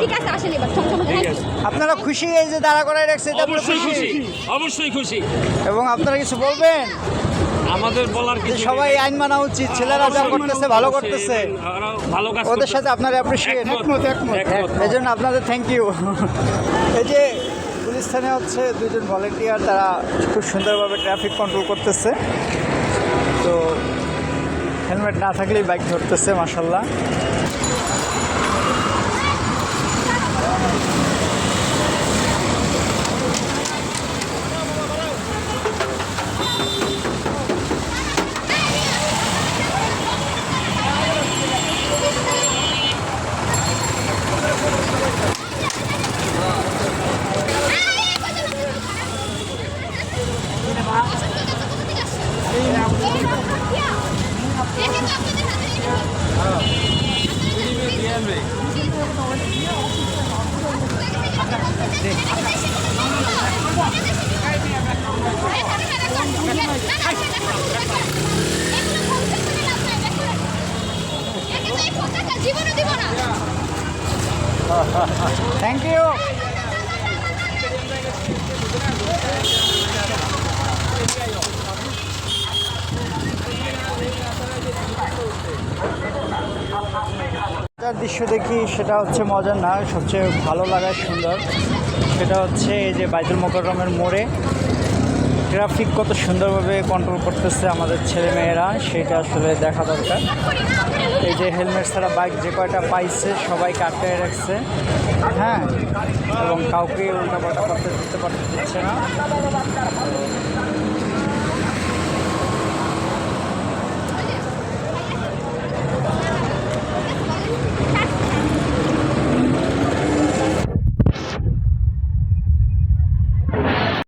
ঠিক আছে আসেন এবার সমস্যা ঠিক নেই আছে আপনারা খুশি এই যে দাঁড়া করায় রাখছে অবশ্যই খুশি? অবশ্যই খুশি। এবং আপনারা কিছু বলবেন? আমাদের বলার কিছু সবাই আইন মানা উচিত ছেলেরা যা করতেছে ভালো করতেছে। ভালো কাজ ওদের সাথে আপনারা অ্যাপ্রিসিয়েট একমত, একমত। এই জন্য আপনাদের থ্যাংক ইউ এই যে পুলিশ থানে হচ্ছে দুজন ভলেন্টিয়ার তারা খুব সুন্দরভাবে ট্রাফিক কন্ট্রোল করতেছে। তো হেলমেট না থাকলেই বাইক ধরতেছে মাসাল্লাহ থ্যাংক ইউ তার দৃশ্য দেখি, সেটা হচ্ছে মজার না, সবচেয়ে ভালো লাগার সুন্দর। সেটা হচ্ছে এই যে বাইতুল মোকররমের মোড়ে। ট্রাফিক কত সুন্দরভাবে কন্ট্রোল করতেছে আমাদের ছেলেমেয়েরা, সেটা আসলে দেখা দরকার। এই যে হেলমেট ছাড়া বাইক যে কয়টা পাইছে, সবাই কাটতে রাখছে। হ্যাঁ এবং কাউকে উল্টাপাল্টা করতে দিতে পারতে দিচ্ছে না।